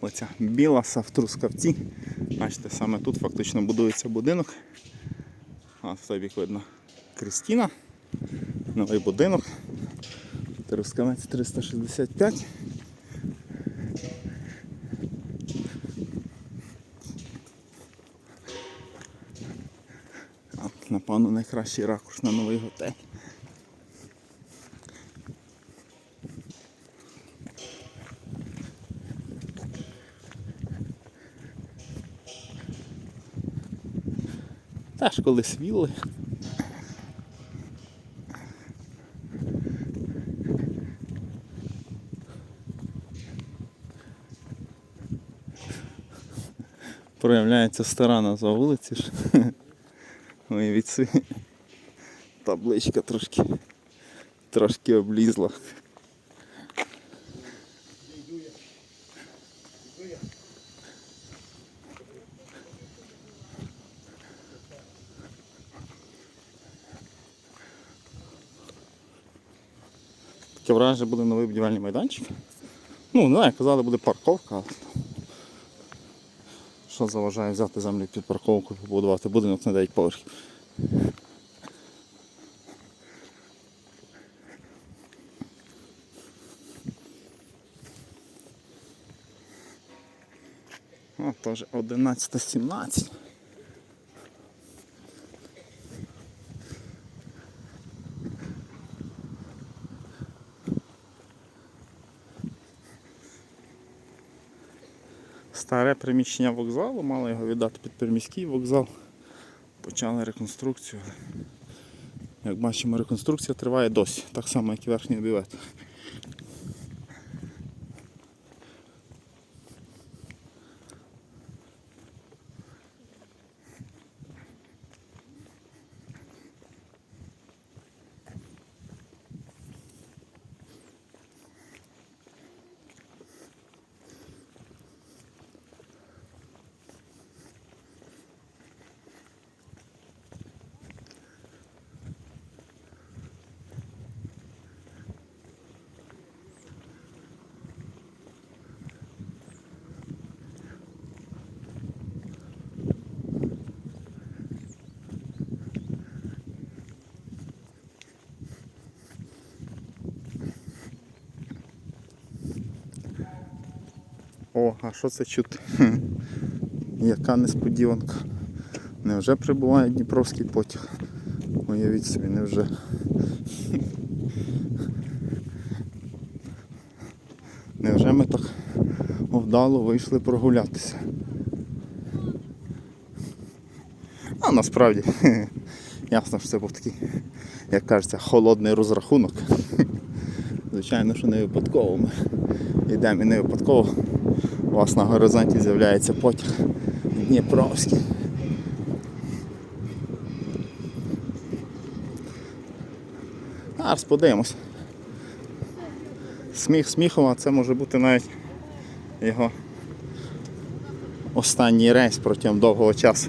Вулиця Біласа в Трускавці. Бачите, саме тут фактично будується будинок. А в той бік видно Крістіна. Новий будинок. Трускавець 365. От, напевно, найкращий ракурс на новий готель. Теж колись вілли. Проявляється стара назва вулиці ж. Уявіть собі. Табличка трошки трошки облізла. Таке враження буде новий будівельний майданчик. Ну, не знаю, казали, буде парковка. але Що заважає взяти землю під парковку і побудувати будинок на 9 поверхів. О, теж 11.17. Старе приміщення вокзалу, мали його віддати під приміський вокзал. Почали реконструкцію. Як бачимо, реконструкція триває досі, так само, як і верхній бювет. О, а що це чути? Яка несподіванка. Невже прибуває Дніпровський потяг? Уявіть собі, невже. Невже ми так вдало вийшли прогулятися? А насправді, ясно, що це був такий, як кажеться, холодний розрахунок. Звичайно, що не випадково ми йдемо і не випадково. У вас на горизонті з'являється потяг Дніпровський. Зараз подивимось. Сміх сміхом, а це може бути навіть його останній рейс протягом довгого часу.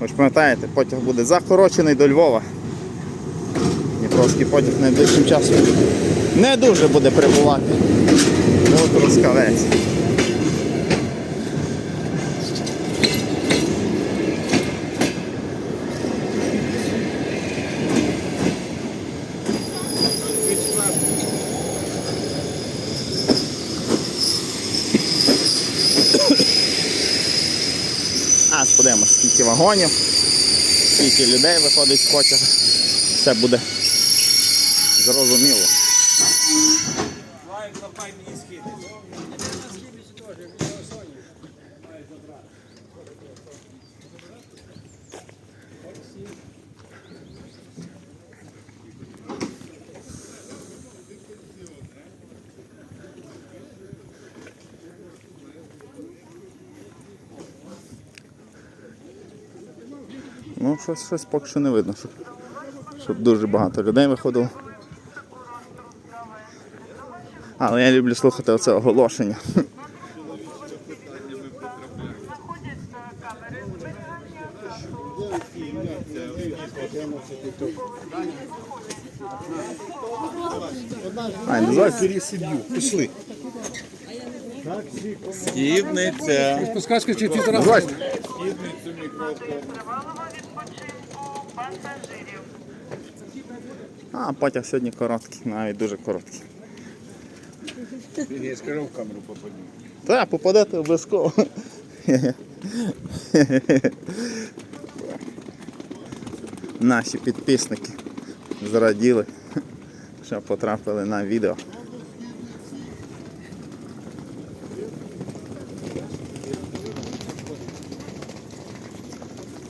Ви ж пам'ятаєте, потяг буде закорочений до Львова. Дніпровський потяг найближчим часом не дуже буде прибувати. Трускавець. А, подивимось, скільки вагонів, скільки людей виходить з потяга. Все буде зрозуміло. Лайк лапай мені скиди. Ну, щось, щось поки що не видно, щоб, щоб дуже багато людей виходило. Але я люблю слухати оце оголошення. Ай, називай Пересіб'ю. Пішли. Східниця. Подсказка чи. Давайте. Тривалого відпочинку пасажирів. А, потяг сьогодні короткий, навіть дуже короткий. Я скажу в камеру попаду. Так, попадете обов'язково. Наші підписники зраділи, що потрапили на відео.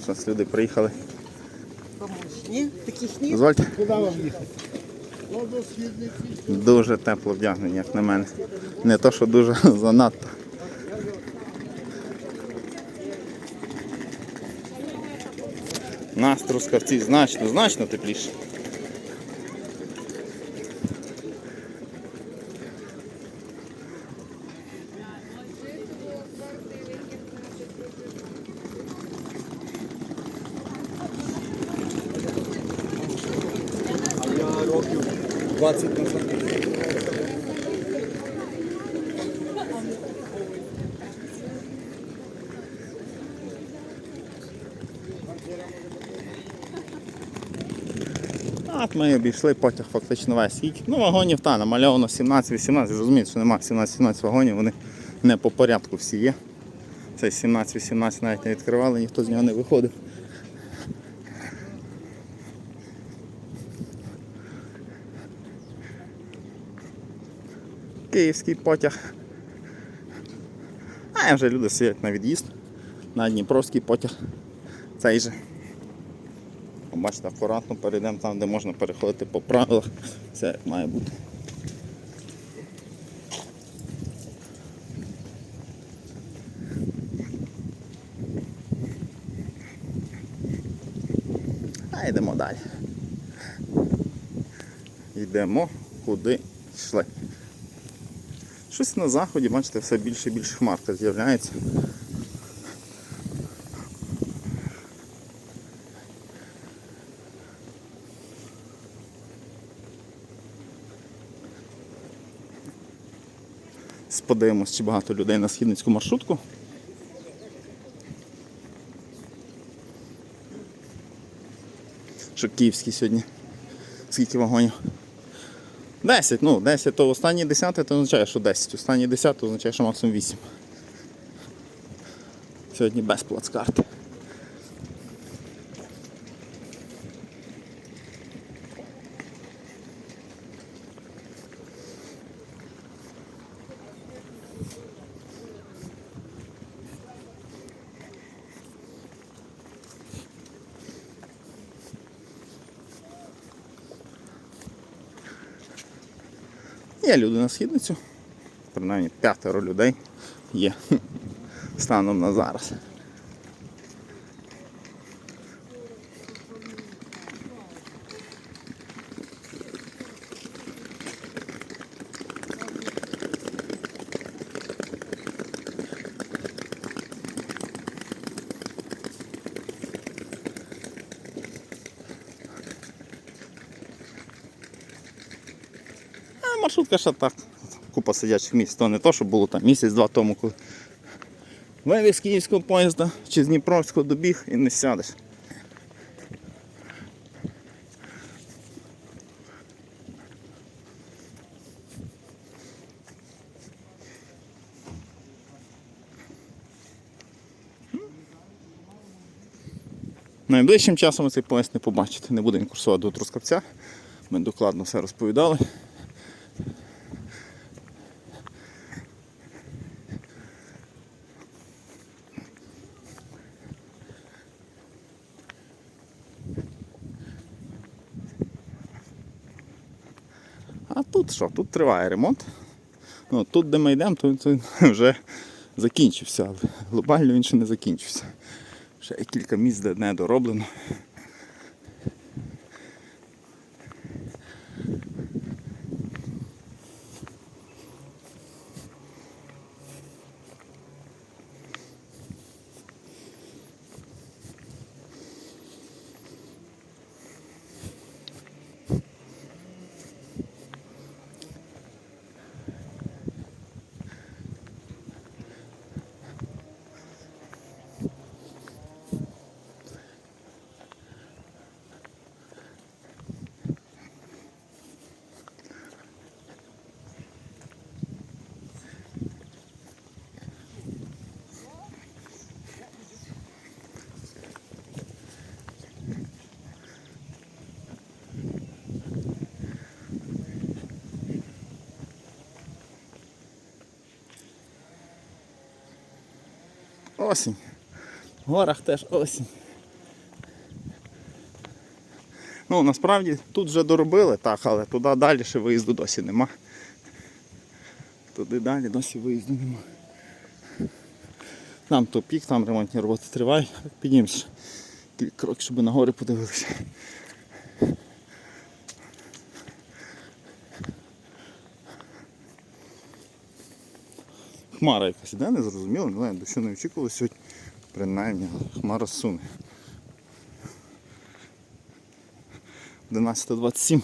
Зараз люди приїхали. Ні, таких ні. Дозвольте. Куди вам їхати? Дуже тепло вдягнені, як на мене. Не то, що дуже занадто. Нас трускавці значно, значно тепліше. 20 назад. От ми обійшли потяг фактично весь. Скільки? Ну, вагонів та намальовано 17-18, розумієте, що немає 17-17 вагонів, вони не по порядку всі є. Цей 17-18 навіть не відкривали, ніхто з нього не виходив. Київський потяг. А вже люди сидять на від'їзд. На Дніпровський потяг. Цей же. Бачите, акуратно перейдемо там, де можна переходити по правилах. Все як має бути. А йдемо далі. Йдемо куди йшли. Щось на заході, бачите, все більше і більше хмарка з'являється. Подивимось, чи багато людей на східницьку маршрутку. Що київський сьогодні. Скільки вагонів? 10, ну 10, то останні 10 то означає, що 10. Останні 10 то означає, що максимум 8. Сьогодні без плацкарти. Є люди на східницю. Принаймні п'ятеро людей є станом на зараз. А маршрутка ще так. Купа сидячих місць. То не то, що було там місяць-два тому, коли вивіз київського поїзда чи з Дніпровського добіг і не сядеш. Найближчим часом цей поїзд не побачите. Не буде він курсувати до Трускавця. Ми докладно все розповідали. А тут що? Тут триває ремонт. Ну, тут, де ми йдемо, то він вже закінчився, глобально він ще не закінчився. Ще кілька місць, де не дороблено. Осінь. В горах теж осінь. Ну, насправді тут вже доробили, так, але туди далі ще виїзду досі нема. Туди далі досі виїзду нема. Там тупік, там ремонтні роботи тривають. Піднімемося кілька кроків, щоб на гори подивилися. Хмара якась іде, не зрозуміло, не знаю, дощу не очікували сьогодні. Принаймні, хмара суне. 11.27.